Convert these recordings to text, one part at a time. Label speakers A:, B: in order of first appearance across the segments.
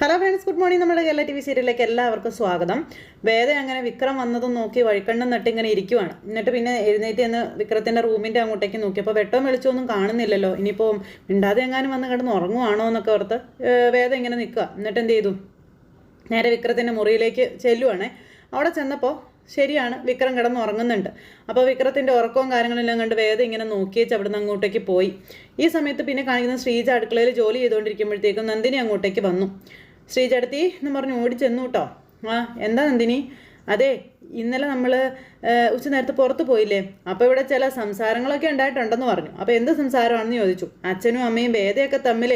A: Hello friends good morning. നമ്മുടെ Kerala T V സീരിയലിലേക്ക് എല്ലാവർക്കും സ്വാഗതം. വേദ അങ്ങനെ വിക്രം വന്നതും നോക്കി വഴിക്കണ്ണം നട്ടിങ്ങനെ ഇരിക്കുവാണ്. എന്നിട്ട് പിന്നെ എഴുന്നേറ്റ് എന്ന് വിക്രത്തിന്റെ റൂമിന്റെ അങ്ങോട്ടേക്ക് നോക്കി അപ്പോൾ വെട്ടവും വെളിച്ചമൊന്നും കാണുന്നില്ലല്ലോ. ഇനിയിപ്പോൾ മിണ്ടാതെ എങ്ങാനും വന്ന് കിടന്ന് ഉറങ്ങുവാണോ എന്നൊക്കെ ഓർത്ത് വേദ ഇങ്ങനെ നിൽക്കുക എന്നിട്ട് എന്ത് ചെയ്തു? നേരെ വിക്രത്തിന്റെ മുറിയിലേക്ക് ചെല്ലുവാണേ. അവിടെ ചെന്നപ്പോൾ ശരിയാണ് വിക്രം കിടന്ന് ഉറങ്ങുന്നുണ്ട്. അപ്പോൾ വിക്രത്തിന്റെ ഉറക്കവും കാര്യങ്ങളെല്ലാം കണ്ട് വേദ ഇങ്ങനെ നോക്കിയേച്ച് അവിടുന്ന് അങ്ങോട്ടേക്ക് പോയി. ഈ സമയത്ത് പിന്നെ കാണിക്കുന്ന ശ്രീജ അടുക്കളയിൽ ജോലി ചെയ്തുകൊണ്ടിരിക്കുമ്പോഴത്തേക്കും നന്ദിനി അങ്ങോട്ടേക്ക് വന്നു. ശ്രീജ അടുത്തി എന്ന് പറഞ്ഞ് ഓടി ചെന്നു കേട്ടോ ആ എന്താ നന്ദിനി? അതെ ഇന്നലെ നമ്മൾ ഉച്ച നേരത്തെ പുറത്ത് പോയില്ലേ? അപ്പോൾ ഇവിടെ ചില സംസാരങ്ങളൊക്കെ ഉണ്ടായിട്ടുണ്ടെന്ന് പറഞ്ഞു. അപ്പോൾ എന്ത് സംസാരമാണെന്ന് ചോദിച്ചു. അച്ഛനും അമ്മയും വേദയൊക്കെ തമ്മിൽ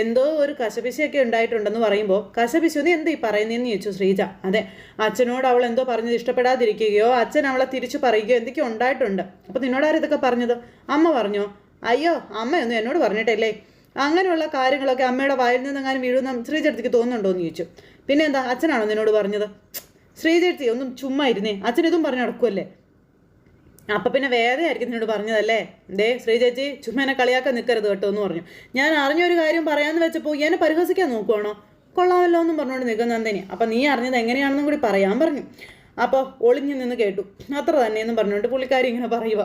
A: എന്തോ ഒരു കശപിശയൊക്കെ ഉണ്ടായിട്ടുണ്ടെന്ന് പറയുമ്പോൾ കശപിശു നീ എന്ത് ഈ പറയുന്നതെന്ന് ചോദിച്ചു ശ്രീജ. അതെ അച്ഛനോട് അവൾ എന്തോ പറഞ്ഞത് ഇഷ്ടപ്പെടാതിരിക്കുകയോ അച്ഛൻ അവളെ തിരിച്ചു പറയുകയോ എന്തൊക്കെയോ ഉണ്ടായിട്ടുണ്ട്. അപ്പോൾ നിന്നോടാരും ഇതൊക്കെ പറഞ്ഞത്? അമ്മ പറഞ്ഞോ? അയ്യോ അമ്മയൊന്നും എന്നോട് പറഞ്ഞിട്ടില്ലേ? അങ്ങനെയുള്ള കാര്യങ്ങളൊക്കെ അമ്മയുടെ വായിൽ നിന്നെങ്ങാനും വീഴുന്ന ശ്രീചേട്ടത്തിക്ക് തോന്നുന്നുണ്ടോ എന്ന് ചോദിച്ചു. പിന്നെ എന്താ അച്ഛനാണോ നിന്നോട് പറഞ്ഞത്? ശ്രീചേട്ടത്തി ഒന്നും ചുമ്മാ ഇരുന്നേ. അച്ഛൻ ഇതും പറഞ്ഞ് നടക്കുമല്ലേ അപ്പം പിന്നെ വേദയായിരിക്കും നിന്നോട് പറഞ്ഞതല്ലേ? ദേ ശ്രീചേച്ചി ചുമ്മാനെ ചുമ്മാ എന്നെ കളിയാക്കാൻ നിൽക്കരുത് കേട്ടോ എന്ന് പറഞ്ഞു. ഞാൻ അറിഞ്ഞൊരു കാര്യം പറയാമെന്ന് വെച്ചപ്പോൾ എന്നെ പരിഹസിക്കാൻ നോക്കുവാണോ? കൊള്ളാമല്ലോ എന്നും പറഞ്ഞുകൊണ്ട് നിൽക്കുന്ന നന്ദിനി. അപ്പം നീ അറിഞ്ഞത് എങ്ങനെയാണെന്നും കൂടി പറയാൻ പറഞ്ഞു. അപ്പോൾ ഒളിഞ്ഞു നിന്ന് കേട്ടു. അത്ര തന്നെയെന്നും പറഞ്ഞുകൊണ്ട് പുള്ളിക്കാരി ഇങ്ങനെ പറയുക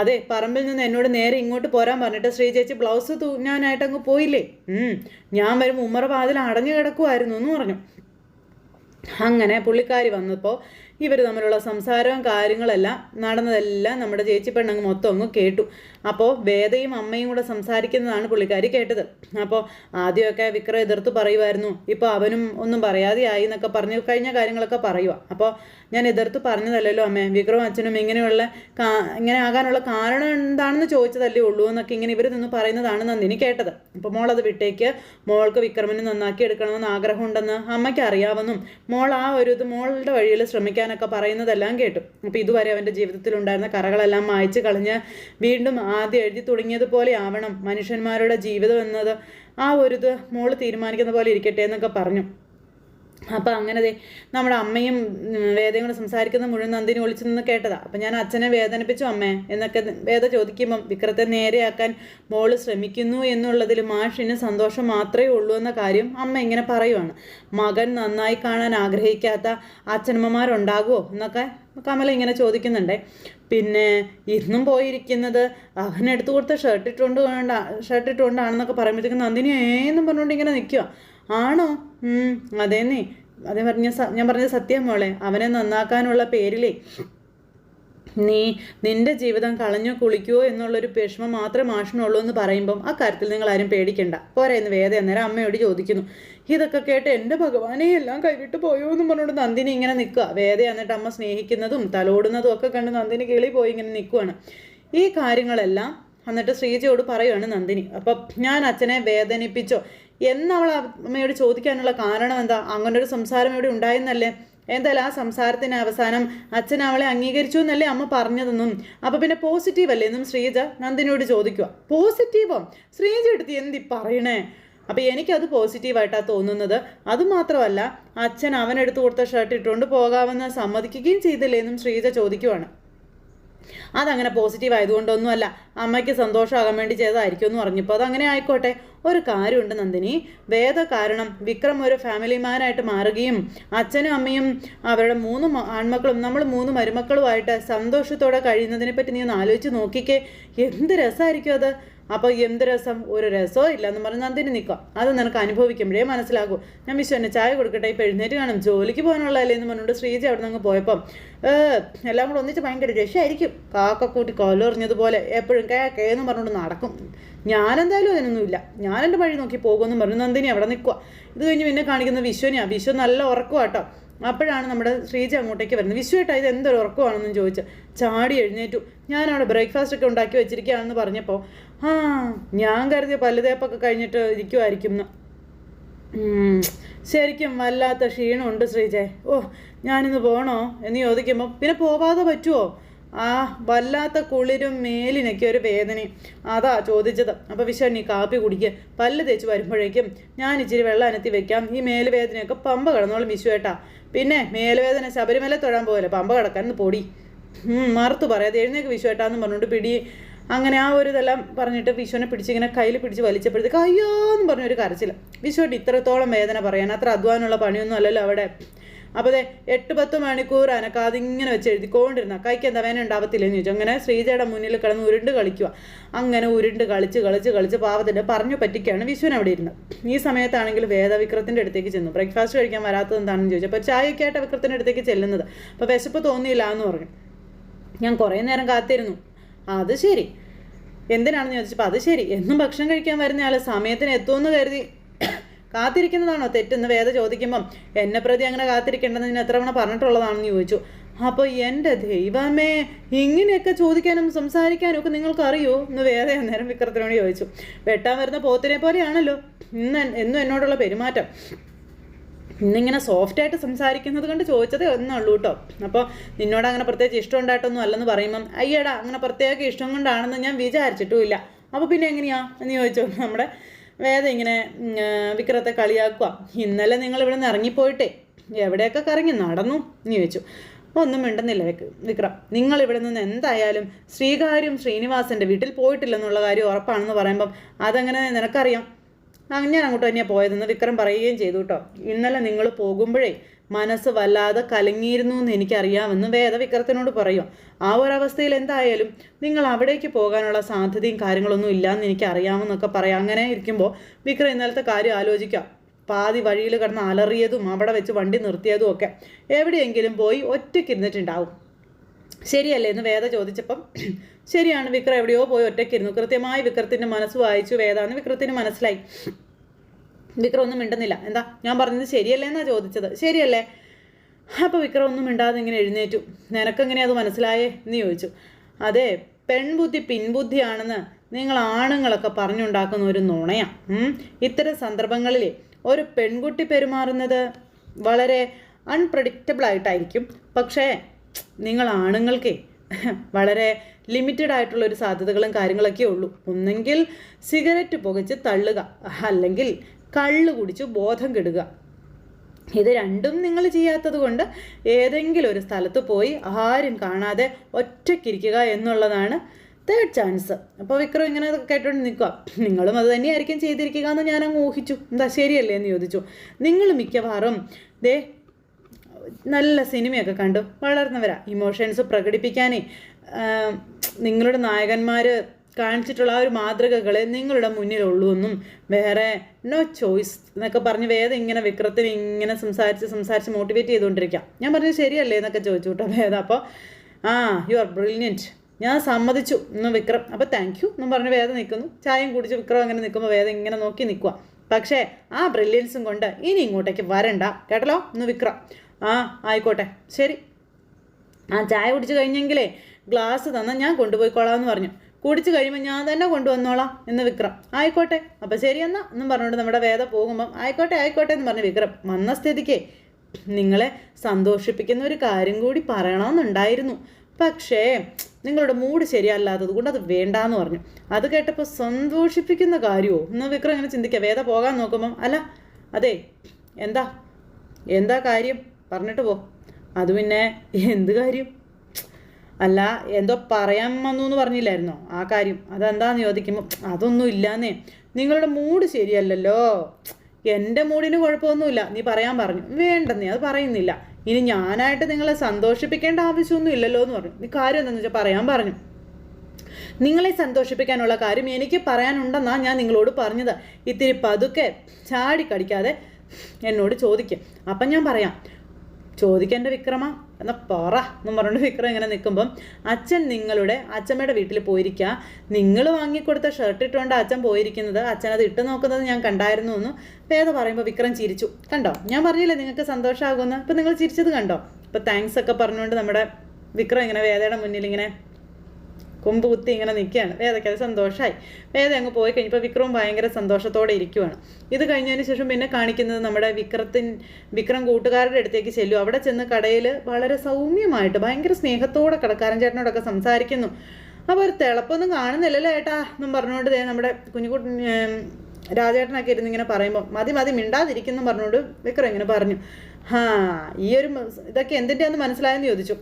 A: അതെ പറമ്പിൽ നിന്ന് എന്നോട് നേരെ ഇങ്ങോട്ട് പോരാൻ പറഞ്ഞിട്ട് ശ്രീ ചേച്ചി ബ്ലൗസ് തൂങ്ങാനായിട്ട് അങ്ങ് പോയില്ലേ? ഞാൻ വരും ഉമ്മറ വാതിൽ അടഞ്ഞു കിടക്കുമായിരുന്നു എന്ന് പറഞ്ഞു. അങ്ങനെ പുള്ളിക്കാരി വന്നപ്പോൾ ഇവർ തമ്മിലുള്ള സംസാരവും കാര്യങ്ങളെല്ലാം നടന്നതെല്ലാം നമ്മുടെ ചേച്ചി പെണ്ണങ്ങ് മൊത്തം അങ്ങ് കേട്ടു. അപ്പോൾ വേദയും അമ്മയും കൂടെ സംസാരിക്കുന്നതാണ് പുള്ളിക്കാരി കേട്ടത്. അപ്പോൾ ആദ്യമൊക്കെ വിക്രം എതിർത്ത് പറയുമായിരുന്നു ഇപ്പോൾ അവനും ഒന്നും പറയാതെയായി എന്നൊക്കെ പറഞ്ഞു കഴിഞ്ഞ കാര്യങ്ങളൊക്കെ പറയുക അപ്പോൾ ഞാൻ എതിർത്ത് പറഞ്ഞതല്ലല്ലോ അമ്മേ വിക്രവും അച്ഛനും ഇങ്ങനെയുള്ള ഇങ്ങനെ ആകാനുള്ള കാരണം എന്താണെന്ന് ചോദിച്ചതല്ലേ ഉള്ളൂ എന്നൊക്കെ ഇങ്ങനെ ഇവർ നിന്ന് പറയുന്നതാണ് നന്ദിനി കേട്ടത്. അപ്പോൾ അത് വിട്ടേക്ക് മോൾക്ക് വിക്രമിനെ നന്നാക്കി എടുക്കണമെന്ന് ആഗ്രഹമുണ്ടെന്ന് അമ്മയ്ക്ക് അറിയാമെന്നും മോൾ ആ ഒരു ഇത് മോളുടെ വഴിയിൽ ശ്രമിക്കാനൊക്കെ പറയുന്നതെല്ലാം കേട്ടു. അപ്പോൾ ഇതുവരെ അവന്റെ ജീവിതത്തിൽ ഉണ്ടായിരുന്ന കറകളെല്ലാം മായച്ച് കളഞ്ഞ് വീണ്ടും ആദ്യം എഴുതി തുടങ്ങിയതുപോലെ ആവണം മനുഷ്യന്മാരുടെ ജീവിതം എന്നത് ആ ഒരു ഇത് മോൾ തീരുമാനിക്കുന്ന പോലെ ഇരിക്കട്ടെ എന്നൊക്കെ പറഞ്ഞു. അപ്പം അങ്ങനെ നമ്മുടെ അമ്മയും വേദയും കൂടെ സംസാരിക്കുന്ന മുഴുവൻ നന്ദിനി ഒളിച്ചു നിന്ന് കേട്ടതാ. അപ്പം ഞാൻ അച്ഛനെ വേദനിപ്പിച്ചു അമ്മേ എന്നൊക്കെ വേദ ചോദിക്കുമ്പം വിക്രത്തെ നേരെയാക്കാൻ മോൾ ശ്രമിക്കുന്നു എന്നുള്ളതിൽ മാഷിന് സന്തോഷം മാത്രമേ ഉള്ളൂ എന്ന കാര്യം അമ്മ ഇങ്ങനെ പറയുവാണ്. മകൻ നന്നായി കാണാൻ ആഗ്രഹിക്കാത്ത അച്ഛനമ്മമാരുണ്ടാകുമോ എന്നൊക്കെ കമല ഇങ്ങനെ ചോദിക്കുന്നുണ്ടേ. പിന്നെ ഇന്നും പോയിരിക്കുന്നത് അവൻ എടുത്തു കൊടുത്ത ഷർട്ട് ഇട്ടുകൊണ്ട് ഷർട്ട് ഇട്ടുകൊണ്ടാണെന്നൊക്കെ പറയുമ്പോഴത്തേക്കും നന്ദിനി ഏന്നും പറഞ്ഞുകൊണ്ട് ഇങ്ങനെ നിൽക്കുക ആണോ? അതേന്നേ. അത് പറഞ്ഞ ഞാൻ പറഞ്ഞ സത്യം മോളെ. അവനെ നന്നാക്കാനുള്ള പേരിലേ. നീ നിന്റെ ജീവിതം കളഞ്ഞു കുളിക്കുവോ എന്നുള്ളൊരു വിഷമം മാത്രമേ മാഷിനുള്ളൂ എന്ന് പറയുമ്പം ആ കാര്യത്തിൽ നിങ്ങൾ ആരും പേടിക്കണ്ട. പോരെ എന്ന് വേദ അന്നേരം അമ്മയോട് ചോദിക്കുന്നു. ഇതൊക്കെ കേട്ട് എന്റെ ഭഗവാനെ എല്ലാം കൈവിട്ട് പോയോ എന്ന് പറഞ്ഞുകൊണ്ട് നന്ദിനി ഇങ്ങനെ നിൽക്കുക. വേദ എന്നിട്ട് അമ്മ സ്നേഹിക്കുന്നതും തലോടുന്നതും ഒക്കെ കണ്ട് നന്ദിനി കിളി പോയി ഇങ്ങനെ നിൽക്കുവാണ്. ഈ കാര്യങ്ങളെല്ലാം എന്നിട്ട് ശ്രീജയോട് പറയുകയാണ് നന്ദിനി. അപ്പം ഞാൻ അച്ഛനെ വേദനിപ്പിച്ചോ? എന്നവൾ അമ്മയോട് ചോദിക്കാനുള്ള കാരണം എന്താ? അങ്ങനൊരു സംസാരം ഇവിടെ ഉണ്ടായെന്നല്ലേ? എന്തായാലും ആ സംസാരത്തിന് അവസാനം അച്ഛൻ അവളെ അംഗീകരിച്ചു എന്നല്ലേ അമ്മ പറഞ്ഞതെന്നും. അപ്പോൾ പിന്നെ പോസിറ്റീവ് അല്ലേ എന്നും ശ്രീജ നന്ദിനോട് ചോദിക്കുക പോസിറ്റീവോ ശ്രീജ എടുത്ത് എന്തി പറയണേ? അപ്പൊ എനിക്കത് പോസിറ്റീവായിട്ടാണ് തോന്നുന്നത്. അതുമാത്രമല്ല അച്ഛൻ അവനെടുത്ത് കൊടുത്ത ഷർട്ട് ഇട്ടുകൊണ്ട് പോകാമെന്ന് സമ്മതിക്കുകയും ചെയ്തില്ലേ എന്നും ശ്രീജ ചോദിക്കുവാണ്. അതങ്ങനെ പോസിറ്റീവ് ആയതുകൊണ്ടൊന്നുമല്ല അമ്മയ്ക്ക് സന്തോഷമാകാൻ വേണ്ടി ചെയ്തതായിരിക്കും എന്ന് പറഞ്ഞപ്പോൾ അതങ്ങനെ ആയിക്കോട്ടെ. ഒരു കാര്യമുണ്ട് നന്ദിനി. വേദ കാരണം വിക്രം ഒരു ഫാമിലി മാനായിട്ട് മാറുകയും അച്ഛനും അമ്മയും അവരുടെ മൂന്ന് ആൺമക്കളും നമ്മൾ മൂന്ന് മരുമക്കളുമായിട്ട് സന്തോഷത്തോടെ കഴിയുന്നതിനെ പറ്റി നീ ഒന്ന് ആലോചിച്ച് നോക്കിക്കേ. എന്ത് രസമായിരിക്കും അത്? അപ്പോൾ എന്ത് രസം? ഒരു രസോ ഇല്ല എന്ന് പറഞ്ഞ് നന്ദിനി നിൽക്കാം അത് നിനക്ക് അനുഭവിക്കുമ്പോഴേ മനസ്സിലാകൂ. ഞാൻ വിശ്വനെ ചായ കൊടുക്കട്ടെ ഇപ്പം എഴുന്നേറ്റ് കാണും. ജോലിക്ക് പോകാനുള്ളതല്ലേ എന്ന് പറഞ്ഞുകൊണ്ട് ശ്രീജി അവിടെ നിന്ന് പോയപ്പം എല്ലാം കൂടെ ഒന്നിച്ച് ഭയങ്കര രക്ഷയായിരിക്കും കാക്ക കൂട്ടി കൊല്ലെറിഞ്ഞതുപോലെ എപ്പോഴും കേ കേ എന്ന് പറഞ്ഞുകൊണ്ട് നടക്കും. ഞാനെന്തായാലും അതിനൊന്നുമില്ല. ഞാൻ എന്റെ വഴി നോക്കി പോകുമെന്ന് പറഞ്ഞു നന്ദിനി അവിടെ നിൽക്കുക. ഇത് കഴിഞ്ഞ് പിന്നെ കാണിക്കുന്ന വിശ്വനെയാണ് വിശ്വ നല്ല ഉറക്കമാട്ടോ അപ്പോഴാണ് നമ്മുടെ ശ്രീജ അങ്ങോട്ടേക്ക് വരുന്നത്. വിശ്വമായിട്ട് ഇത് എന്തൊരു ഉറക്കമാണെന്നും ചോദിച്ച് ചാടി എഴുന്നേറ്റു. ഞാൻ ബ്രേക്ക്ഫാസ്റ്റ് ഒക്കെ ഉണ്ടാക്കി വെച്ചിരിക്കുകയാണെന്ന് പറഞ്ഞപ്പോൾ ആ ഞാൻ കരുതിയ പല്ലുതേപ്പൊക്കെ കഴിഞ്ഞിട്ട് ഇരിക്കുമായിരിക്കും ശരിക്കും വല്ലാത്ത ക്ഷീണമുണ്ട് ശ്രീജെ. ഓ ഞാനിന്ന് പോകണോ എന്ന് ചോദിക്കുമ്പോൾ പിന്നെ പോവാതെ പറ്റുമോ ആ വല്ലാത്ത കുളിരും മേലിനൊക്കെ ഒരു വേദനയും. അതാ ചോദിച്ചത്. അപ്പോൾ നീ കാപ്പി കുടിക്കുക പല്ല് തേച്ച് വരുമ്പോഴേക്കും ഞാൻ ഇച്ചിരി വെള്ളം അനത്തി വെക്കാം. ഈ മേലുവേദനയൊക്കെ പമ്പ കടന്നോളും വിശ്വേട്ടാ പിന്നെ മേലുവേദന ശബരിമല തൊഴാൻ പോകല്ലേ പമ്പ കടക്കാൻ പൊടി. മറുത്തു പറയാതെ എഴുന്നേക്ക് വിശ്വേട്ടാന്ന് പറഞ്ഞുകൊണ്ട് പിടി. അങ്ങനെ ആ ഒരു ഇതെല്ലാം പറഞ്ഞിട്ട് വിശ്വനെ പിടിച്ചിങ്ങനെ കയ്യിൽ പിടിച്ച് വലിച്ചപ്പോഴത്തേക്ക് അയ്യോ എന്ന് പറഞ്ഞൊരു കരച്ചില്ല വിശ്വട്ട് ഇത്രത്തോളം വേദന പറയാൻ അത്ര അധ്വാനമുള്ള പണിയൊന്നും അല്ലല്ലോ അവിടെ. അപ്പോൾ അതെ എട്ട് പത്ത് മണിക്കൂർ അനക്കാതെ ഇങ്ങനെ വെച്ച് എഴുതിക്കൊണ്ടിരുന്ന. കൈക്ക് എന്താ വേന ഉണ്ടാവത്തില്ലെന്ന് ചോദിച്ചു. അങ്ങനെ ശ്രീജയുടെ മുന്നിൽ കിടന്ന് ഉരുണ്ട് കളിക്കുക അങ്ങനെ ഉരുണ്ട് കളിച്ച് കളിച്ച് കളിച്ച് പാവത്തിന്റെ പറഞ്ഞു പറ്റിക്കാണ് വിശ്വൻ അവിടെ ഇരുന്നത്. ഈ സമയത്താണെങ്കിൽ വേദവിക്രത്തിന്റെ അടുത്തേക്ക് ചെന്നു. ബ്രേക്ക്ഫാസ്റ്റ് കഴിക്കാൻ വരാത്തത് എന്താണെന്ന് ചോദിച്ചു. അപ്പോൾ ചായക്കായിട്ട് വിക്രത്തിന്റെ അടുത്തേക്ക് ചെല്ലുന്നത്. അപ്പോൾ വിശപ്പ് തോന്നിയില്ല എന്ന് പറഞ്ഞു. ഞാൻ കുറേ നേരം കാത്തിരുന്നു. അത് ശരി. എന്തിനാണെന്ന് ചോദിച്ചപ്പോൾ അത് ശരി. എന്നും ഭക്ഷണം കഴിക്കാൻ വരുന്ന ആൾ സമയത്തിന് എത്തുമെന്ന് കരുതി. കാത്തിരിക്കുന്നതാണോ തെറ്റെന്ന് വേദ ചോദിക്കുമ്പം എന്നെ പ്രതി അങ്ങനെ കാത്തിരിക്കേണ്ടത് ഞാൻ എത്ര തവണ പറഞ്ഞിട്ടുള്ളതാണെന്ന് ചോദിച്ചു. അപ്പോൾ എന്റെ ദൈവമേ ഇങ്ങനെയൊക്കെ ചോദിക്കാനും സംസാരിക്കാനും ഒക്കെ നിങ്ങൾക്ക് അറിയോ എന്ന് വേദ അന്നേരം വിക്രത്തിനോട് ചോദിച്ചു. വെട്ടാൻ വരുന്ന പോത്തിനെ പോലെയാണല്ലോ. ഇന്ന് എന്നും എന്നോടുള്ള പെരുമാറ്റം. ഇന്നിങ്ങനെ സോഫ്റ്റ് ആയിട്ട് സംസാരിക്കുന്നത് കൊണ്ട് ചോദിച്ചതേ ഒന്നുള്ളൂ കേട്ടോ അപ്പോൾ നിന്നോട് അങ്ങനെ പ്രത്യേകിച്ച് ഇഷ്ടം ഉണ്ടായിട്ടൊന്നും അല്ലെന്ന് പറയുമ്പം അയ്യടാ അങ്ങനെ പ്രത്യേക ഇഷ്ടം കൊണ്ടാണെന്ന് ഞാൻ വിചാരിച്ചിട്ടുമില്ല. അപ്പോൾ പിന്നെ എങ്ങനെയാ? എന്ന് ചോദിച്ചു. നമ്മുടെ വേദ ഇങ്ങനെ വിക്രത്തെ കളിയാക്കുക. ഇന്നലെ നിങ്ങൾ ഇവിടെ നിന്ന് ഇറങ്ങിപ്പോയിട്ടേ. എവിടെയൊക്കെ കറങ്ങി നടന്നു നീ വെച്ചു ഒന്നും മിണ്ടുന്നില്ല വിക്ര- നിങ്ങൾ ഇവിടെ നിന്ന് എന്തായാലും ശ്രീകാര്യം ശ്രീനിവാസന്റെ വീട്ടിൽ പോയിട്ടില്ലെന്നുള്ള കാര്യം ഉറപ്പാണെന്ന് പറയുമ്പം അതങ്ങനെ നിനക്കറിയാം? ഞാൻ അങ്ങോട്ട് തന്നെയാണ് പോയതെന്ന് വിക്രം പറയുകയും ചെയ്തു കേട്ടോ. ഇന്നലെ നിങ്ങൾ പോകുമ്പോഴേ മനസ്സ് വല്ലാതെ കലങ്ങിയിരുന്നു എന്ന് എനിക്കറിയാമെന്ന് വേദവിക്രത്തിനോട് പറയും. ആ ഒരവസ്ഥയിൽ എന്തായാലും നിങ്ങൾ അവിടേക്ക് പോകാനുള്ള സാധ്യതയും കാര്യങ്ങളൊന്നും ഇല്ലയെന്ന് എനിക്ക് അറിയാമെന്നൊക്കെ പറയാം. അങ്ങനെ ഇരിക്കുമ്പോൾ വിക്രം ഇന്നലത്തെ കാര്യം ആലോചിക്കാം. പാതി വഴിയിൽ കിടന്ന് അലറിയതും അവിടെ വെച്ച് വണ്ടി നിർത്തിയതും ഒക്കെ എവിടെയെങ്കിലും പോയി ഒറ്റയ്ക്ക് ഇരുന്നിട്ടുണ്ടാവും ശരിയല്ലേ എന്ന് വേദ ചോദിച്ചപ്പം ശരിയാണ് വിക്രം എവിടെയോ പോയി ഒറ്റയ്ക്കിരുന്നു. കൃത്യമായി വിക്രത്തിന്റെ മനസ്സ് വായിച്ചു. വേദാന്ന് വിക്രത്തിന് മനസ്സിലായി. വിക്രം ഒന്നും മിണ്ടുന്നില്ല. എന്താ? ഞാൻ പറഞ്ഞത് ശരിയല്ലേ എന്നാ ചോദിച്ചത്? ശരിയല്ലേ? അപ്പോൾ വിക്രം ഒന്നും മിണ്ടാതെ ഇങ്ങനെ എഴുന്നേറ്റു. നിനക്കെങ്ങനെ അത് മനസ്സിലായേ എന്ന് ചോദിച്ചു. അതെ പെൺബുദ്ധി പിൻബുദ്ധിയാണെന്ന് നിങ്ങൾ ആണുങ്ങളൊക്കെ പറഞ്ഞുണ്ടാക്കുന്ന ഒരു നുണയാ. ഇത്തരം സന്ദർഭങ്ങളിൽ ഒരു പെൺകുട്ടി പെരുമാറുന്നത് വളരെ അൺപ്രഡിക്റ്റബിൾ ആയിട്ടായിരിക്കും. പക്ഷേ നിങ്ങൾ ആണുങ്ങൾക്കേ വളരെ ലിമിറ്റഡ് ആയിട്ടുള്ള ഒരു സാധ്യതകളും കാര്യങ്ങളൊക്കെ ഉള്ളൂ. ഒന്നെങ്കിൽ സിഗരറ്റ് പുകച്ച് തള്ളുക. അല്ലെങ്കിൽ കള്ള് കുടിച്ച് ബോധം കെടുക. ഇത് രണ്ടും നിങ്ങൾ ചെയ്യാത്തത് കൊണ്ട് ഏതെങ്കിലും ഒരു സ്ഥലത്ത് പോയി ആരും കാണാതെ ഒറ്റയ്ക്കിരിക്കുക എന്നുള്ളതാണ് തേർഡ് ചാൻസ് അപ്പോൾ വിക്രം ഇങ്ങനെ കേട്ടോണ്ട് നിൽക്കുക നിങ്ങളും അത് തന്നെയായിരിക്കും ചെയ്തിരിക്കുക എന്ന് ഞാൻ അങ്ങ് ഊഹിച്ചു. എന്താ ശരിയല്ലേ എന്ന് ചോദിച്ചു. നിങ്ങൾ മിക്കവാറും ദേ നല്ല സിനിമയൊക്കെ കണ്ടു. വളർന്നവരാ. ഇമോഷൻസ് പ്രകടിപ്പിക്കാനേ. നിങ്ങളുടെ നായകന്മാർ കാണിച്ചിട്ടുള്ള ആ ഒരു മാതൃകകളെ നിങ്ങളുടെ മുന്നിലുള്ളൂ എന്നും വേറെ നോ ചോയ്സ് എന്നൊക്കെ പറഞ്ഞ് വേദം ഇങ്ങനെ വിക്രത്തിന് ഇങ്ങനെ സംസാരിച്ച് സംസാരിച്ച് മോട്ടിവേറ്റ് ചെയ്തുകൊണ്ടിരിക്കാം. ഞാൻ പറഞ്ഞത് ശരിയല്ലേ? എന്നൊക്കെ ചോദിച്ചു കേട്ടോ വേദ. അപ്പോൾ ആ യു ആർ ബ്രില്യന്റ് ഞാൻ സമ്മതിച്ചു. എന്ന് വിക്രം അപ്പോൾ താങ്ക് യു എന്നും പറഞ്ഞ് വേദ നിൽക്കുന്നു. ചായയും കുടിച്ച് വിക്രം അങ്ങനെ നിൽക്കുമ്പോൾ വേദ ഇങ്ങനെ നോക്കി നിൽക്കുക പക്ഷേ ആ ബ്രില്യൻസും കൊണ്ട് ഇനി ഇങ്ങോട്ടേക്ക് വരണ്ട. കേട്ടല്ലോ? എന്ന് വിക്രം ആ ആയിക്കോട്ടെ. ശരി. ആ ചായ കുടിച്ച് കഴിഞ്ഞെങ്കിലേ ഗ്ലാസ് തന്നാൽ ഞാൻ കൊണ്ടുപോയിക്കോളാം എന്ന് പറഞ്ഞു. കുടിച്ച് കഴിയുമ്പോൾ ഞാൻ തന്നെ കൊണ്ടുവന്നോളാം എന്ന് വിക്രം. ആയിക്കോട്ടെ അപ്പം ശരി എന്നാ എന്നും പറഞ്ഞുകൊണ്ട് നമ്മുടെ വേദ പോകുമ്പം ആയിക്കോട്ടെ ആയിക്കോട്ടെ എന്ന് പറഞ്ഞ് വിക്രം വന്ന സ്ഥിതിക്ക് നിങ്ങളെ സന്തോഷിപ്പിക്കുന്ന ഒരു കാര്യം കൂടി പറയണമെന്നുണ്ടായിരുന്നു. പക്ഷേ നിങ്ങളുടെ മൂഡ് ശരിയല്ലാത്തത് കൊണ്ട് അത് വേണ്ടാന്ന് പറഞ്ഞു. അത് കേട്ടപ്പോൾ സന്തോഷിപ്പിക്കുന്ന കാര്യമോ എന്ന് വിക്രം ഇങ്ങനെ ചിന്തിക്കുക വേദ പോകാൻ നോക്കുമ്പം അല്ല അതെ എന്താ? എന്താ കാര്യം? പറഞ്ഞിട്ട് പോ. അത് പിന്നെ എന്ത് കാര്യം? അല്ല എന്തോ പറയാൻ വന്നു എന്ന് പറഞ്ഞില്ലായിരുന്നോ? ആ കാര്യം. അതെന്താന്ന് ചോദിക്കുമ്പോൾ അതൊന്നും ഇല്ലാന്നേ. നിങ്ങളുടെ മൂഡ് ശരിയല്ലല്ലോ. എന്റെ മൂഡിന് കുഴപ്പമൊന്നുമില്ല. നീ പറയാൻ പറഞ്ഞു. വേണ്ടെന്നേ അത് പറയുന്നില്ല. ഇനി ഞാനായിട്ട് നിങ്ങളെ സന്തോഷിപ്പിക്കേണ്ട ആവശ്യമൊന്നും ഇല്ലല്ലോ എന്ന് പറഞ്ഞു. നീ കാര്യം എന്താണെന്ന് വെച്ചാൽ പറയാൻ പറഞ്ഞു. നിങ്ങളെ സന്തോഷിപ്പിക്കാനുള്ള കാര്യം എനിക്ക് പറയാനുണ്ടെന്നാണ് ഞാൻ നിങ്ങളോട് പറഞ്ഞത്. ഇത്തിരി പതുക്കെ ചാടിക്കടിക്കാതെ എന്നോട് ചോദിക്കും. അപ്പം ഞാൻ പറയാം. ചോദിക്കേണ്ട വിക്രമ എന്ന പറ എന്നും പറഞ്ഞുകൊണ്ട് വിക്രം ഇങ്ങനെ നിൽക്കുമ്പം അച്ഛൻ നിങ്ങളുടെ അച്ഛമ്മയുടെ വീട്ടിൽ പോയിരിക്കുക നിങ്ങൾ വാങ്ങിക്കൊടുത്ത ഷർട്ട് ഇട്ടുകൊണ്ട് അച്ഛൻ പോയിരിക്കുന്നത് അച്ഛൻ അത് ഇട്ട് നോക്കുന്നത് ഞാൻ കണ്ടായിരുന്നു എന്ന് വേദ പറയുമ്പോൾ വിക്രം ചിരിച്ചു. കണ്ടോ? ഞാൻ പറഞ്ഞില്ലേ നിങ്ങൾക്ക് സന്തോഷമാകുമെന്ന് ഇപ്പം നിങ്ങൾ ചിരിച്ചത് കണ്ടോ? ഇപ്പം താങ്ക്സ് ഒക്കെ പറഞ്ഞുകൊണ്ട് നമ്മുടെ വിക്രം ഇങ്ങനെ വേദയുടെ മുന്നിൽ ഇങ്ങനെ കൊമ്പ് കുത്തി ഇങ്ങനെ നിൽക്കുകയാണ്. വേദയ്ക്ക് അത് സന്തോഷമായി വേദ അങ്ങ് പോയി കഴിഞ്ഞപ്പോൾ വിക്രം ഭയങ്കര സന്തോഷത്തോടെ ഇരിക്കുവാണ്. ഇത് കഴിഞ്ഞതിന് ശേഷം പിന്നെ കാണിക്കുന്നത് നമ്മുടെ വിക്രത്തിൻ വിക്രം കൂട്ടുകാരുടെ അടുത്തേക്ക് ചെല്ലു. അവിടെ ചെന്ന് കടയിൽ വളരെ സൗമ്യമായിട്ട് ഭയങ്കര സ്നേഹത്തോടെ കടക്കാരൻ ചേട്ടനോടൊക്കെ സംസാരിക്കുന്നു. അപ്പോൾ ഒരു തിളപ്പൊന്നും കാണുന്നില്ലല്ലോ ഏട്ടാ എന്നും പറഞ്ഞുകൊണ്ട് നമ്മുടെ കുഞ്ഞുകുട്ടി രാജേട്ടനൊക്കെ ഇരുന്ന് ഇങ്ങനെ പറയുമ്പോൾ മതി മതി മിണ്ടാതിരിക്കുന്നു പറഞ്ഞുകൊണ്ട് വിക്രം ഇങ്ങനെ പറഞ്ഞു. ഹാ ഈ ഒരു ഇതൊക്കെ എന്തിന്റെയാന്ന് മനസ്സിലായെന്ന് ചോദിച്ചു.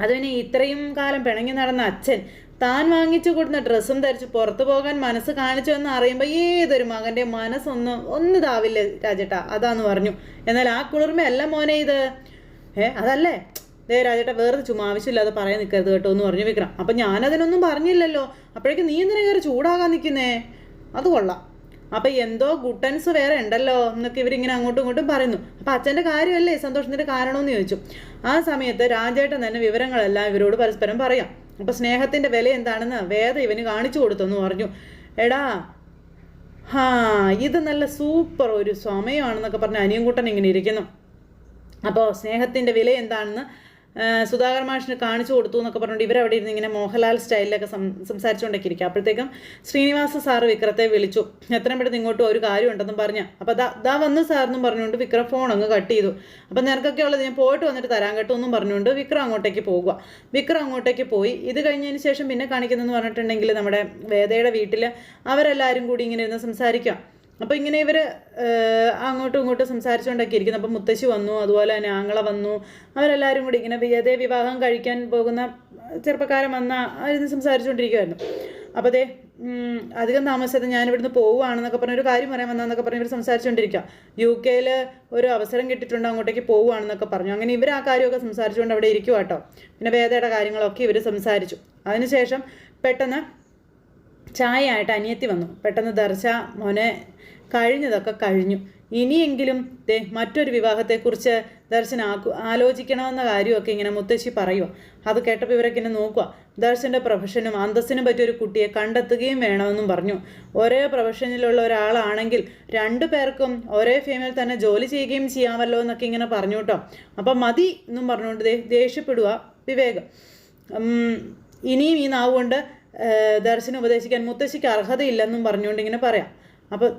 A: അത് പിന്നെ ഇത്രയും കാലം പിണങ്ങി നടന്ന അച്ഛൻ താൻ വാങ്ങിച്ചു കൊടുത്ത ഡ്രസ്സും ധരിച്ച് പുറത്തു പോകാൻ മനസ്സ് കാണിച്ചു എന്ന് അറിയുമ്പോൾ ഏതൊരു മകന്റെ മനസ്സൊന്നും ഒന്ന് ഇതാവില്ലേ രാജേട്ട അതാന്ന് പറഞ്ഞു. എന്നാൽ ആ കുളിർമയല്ല മോനെ ഇത്. ഏ അതല്ലേ? ദേ രാജേട്ട വേറെ ചുമ്മാ ആവശ്യമില്ലാതെ പറയാൻ നിൽക്കരുത് കേട്ടോ എന്ന് പറഞ്ഞു വിക്രം. അപ്പം ഞാനതിനൊന്നും പറഞ്ഞില്ലല്ലോ. അപ്പോഴേക്കും നീ എന്തിനാ കയറി ചൂടാകാൻ നിൽക്കുന്നേ അത് കൊള്ളാം. അപ്പം എന്തോ ഗുട്ടൻസ് വേറെ ഉണ്ടല്ലോ എന്നൊക്കെ ഇവരിങ്ങനെ അങ്ങോട്ടും ഇങ്ങോട്ടും പറയുന്നു. അപ്പം അച്ഛന്റെ കാര്യമല്ലേ? സന്തോഷത്തിന്റെ കാരണമെന്ന് ചോദിച്ചു. ആ സമയത്ത് രാജേട്ടൻ തന്നെ വിവരങ്ങളെല്ലാം ഇവരോട് പരസ്പരം പറയാം. അപ്പം സ്നേഹത്തിന്റെ വില എന്താണെന്ന് വേദ ഇവന് കാണിച്ചു കൊടുത്തെന്ന് പറഞ്ഞു. എടാ ഹാ ഇത് നല്ല സൂപ്പർ ഒരു സമയമാണെന്നൊക്കെ പറഞ്ഞ് അനിയൻകുട്ടൻ ഇങ്ങനെ ഇരിക്കുന്നു. അപ്പോൾ സ്നേഹത്തിന്റെ വില എന്താണെന്ന് സുധാകർ മാഷിന് കാണിച്ചു കൊടുത്തു എന്നൊക്കെ പറഞ്ഞുകൊണ്ട് ഇവരവിടെ ഇരുന്ന് ഇങ്ങനെ മോഹൻലാൽ സ്റ്റൈലിലൊക്കെ സം സംസാരിച്ചുകൊണ്ടൊക്കെ ഇരിക്കുക അപ്പോഴത്തേക്കും ശ്രീനിവാസ സാറ് വിക്രത്തെ വിളിച്ചു. എത്രയും പെട്ടെന്ന് ഇങ്ങോട്ട് ഒരു കാര്യം ഉണ്ടെന്നും പറഞ്ഞു. അപ്പോൾ ദാ ദാ വന്നു സാറെന്നും പറഞ്ഞുകൊണ്ട് വിക്രം ഫോൺ അങ്ങ് കട്ട് ചെയ്തു. അപ്പോൾ നിനക്കൊക്കെ ഉള്ളത് ഞാൻ പോയിട്ട് വന്നിട്ട് തരാൻ കേട്ടോ എന്നും പറഞ്ഞുകൊണ്ട് വിക്രം അങ്ങോട്ടേക്ക് പോകുക വിക്രം അങ്ങോട്ടേക്ക് പോയി. ഇത് കഴിഞ്ഞതിന് ശേഷം പിന്നെ കാണിക്കുന്നതെന്ന് പറഞ്ഞിട്ടുണ്ടെങ്കിൽ നമ്മുടെ വേദയുടെ വീട്ടിൽ അവരെല്ലാവരും കൂടി ഇങ്ങനെ ഇരുന്ന് സംസാരിക്കുക അപ്പോൾ ഇങ്ങനെ ഇവർ അങ്ങോട്ടും ഇങ്ങോട്ടും സംസാരിച്ചുകൊണ്ടൊക്കെ ഇരിക്കുന്നു. അപ്പോൾ മുത്തശ്ശി വന്നു അതുപോലെ തന്നെ ആങ്ങള വന്നു. അവരെല്ലാവരും കൂടി ഇങ്ങനെ അതേ വിവാഹം കഴിക്കാൻ പോകുന്ന ചെറുപ്പക്കാരൻ വന്ന അവരിന്ന് സംസാരിച്ചുകൊണ്ടിരിക്കുമായിരുന്നു അപ്പോൾ ദേ അധികം താമസിച്ചത് ഞാൻ ഇവിടുന്ന് പോവുകയാണെന്നൊക്കെ പറഞ്ഞൊരു കാര്യം പറയാൻ വന്നതെന്നൊക്കെ പറഞ്ഞ് ഇവർ സംസാരിച്ചുകൊണ്ടിരിക്കുക യു കെയിൽ ഒരു അവസരം കിട്ടിയിട്ടുണ്ട് അങ്ങോട്ടേക്ക് പോവുകയാണെന്നൊക്കെ പറഞ്ഞു. അങ്ങനെ ഇവർ ആ കാര്യമൊക്കെ സംസാരിച്ചുകൊണ്ട് അവിടെ ഇരിക്കുക കേട്ടോ പിന്നെ വേദയുടെ കാര്യങ്ങളൊക്കെ ഇവർ സംസാരിച്ചു. അതിനുശേഷം പെട്ടെന്ന് ചായയായിട്ട് അനിയത്തി വന്നു. പെട്ടെന്ന് ദർശ മോനെ കഴിഞ്ഞതൊക്കെ കഴിഞ്ഞു. ഇനിയെങ്കിലും ദേ മറ്റൊരു വിവാഹത്തെക്കുറിച്ച് ദർശൻ ആക്കു ആലോചിക്കണമെന്ന കാര്യമൊക്കെ ഇങ്ങനെ മുത്തശ്ശി പറയുക അത് കേട്ടപ്പോൾ ഇവരൊക്കെ ഇങ്ങനെ നോക്കുക ദർശന്റെ പ്രൊഫഷനും അന്തസ്സിനും പറ്റിയൊരു കുട്ടിയെ കണ്ടെത്തുകയും വേണമെന്നും പറഞ്ഞു. ഒരേ പ്രൊഫഷനിലുള്ള ഒരാളാണെങ്കിൽ രണ്ടു പേർക്കും ഒരേ ഫീമെയിൽ തന്നെ ജോലി ചെയ്യുകയും ചെയ്യാമല്ലോ എന്നൊക്കെ ഇങ്ങനെ പറഞ്ഞു കേട്ടോ അപ്പം മതി എന്നും പറഞ്ഞുകൊണ്ട് ദേഷ്യപ്പെടുക വിവേകം. ഇനിയും ഈ നാവ് കൊണ്ട് ദർശനം ഉപദേശിക്കാൻ മുത്തശ്ശിക്ക് അർഹതയില്ലെന്നും പറഞ്ഞുകൊണ്ട് ഇങ്ങനെ പറയാം. അപ്പോൾ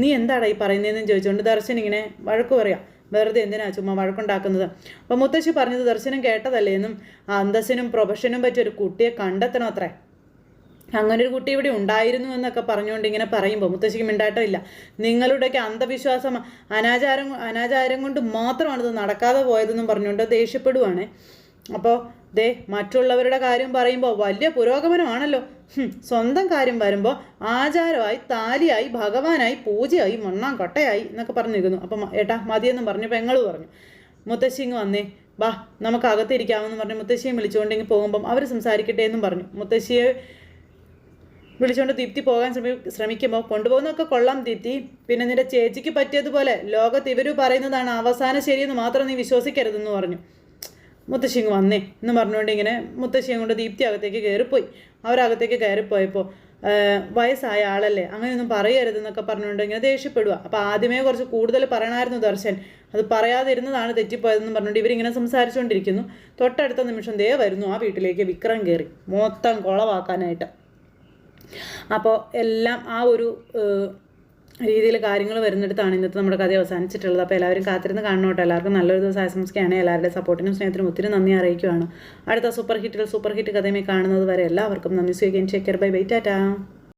A: നീ എന്താടാ ഈ പറയുന്നതെന്ന് ചോദിച്ചുകൊണ്ട് ദർശൻ ഇങ്ങനെ വഴക്ക് പറയാം. വെറുതെ എന്തിനാ ചുമ്മാ വഴക്കുണ്ടാക്കുന്നത്? അപ്പോൾ മുത്തശ്ശി പറഞ്ഞത് ദർശനം കേട്ടതല്ലേ എന്നും അന്തസ്സിനും പ്രൊഫഷനും പറ്റിയ ഒരു കുട്ടിയെ കണ്ടെത്തണം അത്രേ. അങ്ങനെ ഒരു കുട്ടി ഇവിടെ ഉണ്ടായിരുന്നു എന്നൊക്കെ പറഞ്ഞുകൊണ്ട് ഇങ്ങനെ പറയുമ്പോൾ മുത്തശ്ശിക്ക് മിണ്ടാട്ടമില്ല നിങ്ങളുടെയൊക്കെ അന്ധവിശ്വാസം അനാചാരം അനാചാരം കൊണ്ട് മാത്രമാണ് ഇത് നടക്കാതെ പോയതെന്നും പറഞ്ഞുകൊണ്ട് ദേഷ്യപ്പെടുവാണ്. അപ്പോൾ ദേ മറ്റുള്ളവരുടെ കാര്യം പറയുമ്പോൾ വലിയ പുരോഗമനമാണല്ലോ. സ്വന്തം കാര്യം വരുമ്പോൾ ആചാരമായി താലിയായി ഭഗവാനായി പൂജയായി മണ്ണാം കൊട്ടയായി എന്നൊക്കെ പറഞ്ഞിരിക്കുന്നു. അപ്പം ഏട്ടാ മതിയെന്നും പറഞ്ഞു പെങ്ങൾ പറഞ്ഞു. മുത്തശ്ശി ഇങ്ങ് വന്നേ. ബാ നമുക്ക് അകത്തിരിക്കാമെന്ന് പറഞ്ഞ്. മുത്തശ്ശിയെ വിളിച്ചുകൊണ്ട് ഇങ്ങ് പോകുമ്പം അവർ സംസാരിക്കട്ടെ എന്നും പറഞ്ഞു. മുത്തശ്ശിയെ വിളിച്ചുകൊണ്ട് ദീപ്തി പോകാൻ ശ്രമി ശ്രമിക്കുമ്പോൾ കൊണ്ടുപോകുന്നതൊക്കെ കൊള്ളാം ദീപ്തി പിന്നെ നിന്റെ ചേച്ചിക്ക് പറ്റിയതുപോലെ ലോകത്ത് ഇവർ പറയുന്നതാണ് അവസാനം ശരിയെന്ന് മാത്രം നീ വിശ്വസിക്കരുതെന്ന് പറഞ്ഞു. മുത്തശ്ശി ഇങ്ങ് വന്നേ എന്ന് പറഞ്ഞുകൊണ്ട് ഇങ്ങനെ മുത്തശ്ശിയും കൊണ്ട് ദീപ്തി അകത്തേക്ക് കയറിപ്പോയി. അവരകത്തേക്ക് കയറിപ്പോയപ്പോൾ വയസ്സായ ആളല്ലേ അങ്ങനെയൊന്നും പറയരുതെന്നൊക്കെ പറഞ്ഞുകൊണ്ട് ഇങ്ങനെ ദേഷ്യപ്പെടുക അപ്പോൾ ആദ്യമേ കുറച്ച് കൂടുതൽ പറയണമായിരുന്നു ദർശൻ. അത് പറയാതിരുന്നതാണ് തെറ്റിപ്പോയതെന്ന് പറഞ്ഞുകൊണ്ട് ഇവരിങ്ങനെ സംസാരിച്ചുകൊണ്ടിരിക്കുന്നു. തൊട്ടടുത്ത നിമിഷം ദേ വരുന്നു ആ വീട്ടിലേക്ക് വിക്രം കയറി മൊത്തം കുളവാക്കാനായിട്ട്. അപ്പോൾ എല്ലാം ആ ഒരു രീതിയിൽ കാര്യങ്ങൾ വരുന്നിടത്താണ് ഇന്നത്തെ നമ്മുടെ കഥ അവസാനിച്ചിട്ടുള്ളത്. അപ്പോൾ എല്ലാവരും കാത്തിരുന്ന് കാണണോട്ടോ എല്ലാവർക്കും നല്ലൊരു ദിവസം ആശംസിക്കുകയാണ്. എല്ലാവരുടെ സപ്പോർട്ടിനും സ്നേഹത്തിനും ഒത്തിരി നന്ദി അറിയിക്കുകയാണ്. അടുത്ത സൂപ്പർ ഹിറ്റിൽ സൂപ്പർ ഹിറ്റ് കഥയുമായി കാണുന്നത് വരെ എല്ലാവർക്കും നന്ദി. സ്വീകരിക്കും ചേക്കർ ബൈ ബൈ ടാറ്റാ